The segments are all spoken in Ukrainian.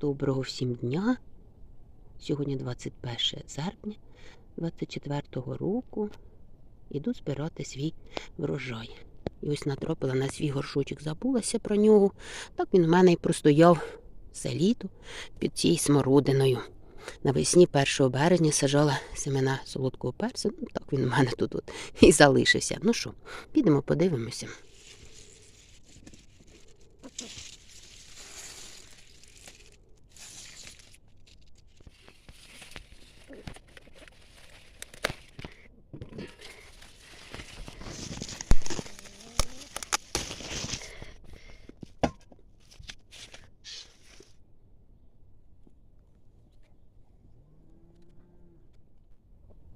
Доброго всім дня. Сьогодні 21 серпня 24 року. Іду збирати свій врожай. І ось натрапила на свій горшочок, забулася про нього. Так він у мене і простояв все літо під цією смородиною. Навесні 1 березня сажала семена солодкого перцю. Ну, так він у мене тут от і залишився. Ну що, підемо подивимося.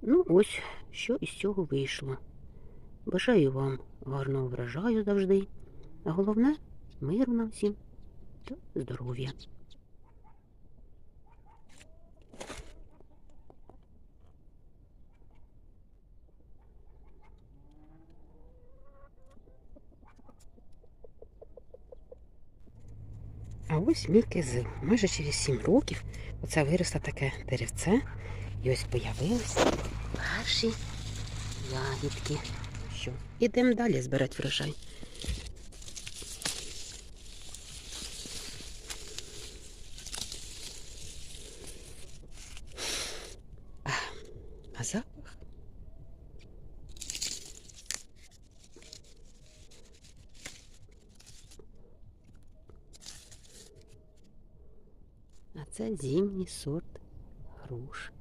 Ну, ось що із цього вийшло. Бажаю вам гарного врожаю завжди. А головне миру нам всім та здоров'я. А ось мій кизил. Майже через 7 років оце виросло таке деревце. І ось появилися перші ягідки. Що? Ідемо далі збирати врожай. А запах? продается зимний сорт груш.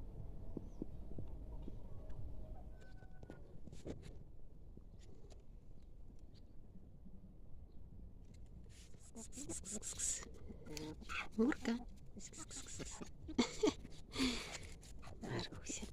Мурка. Маргуся.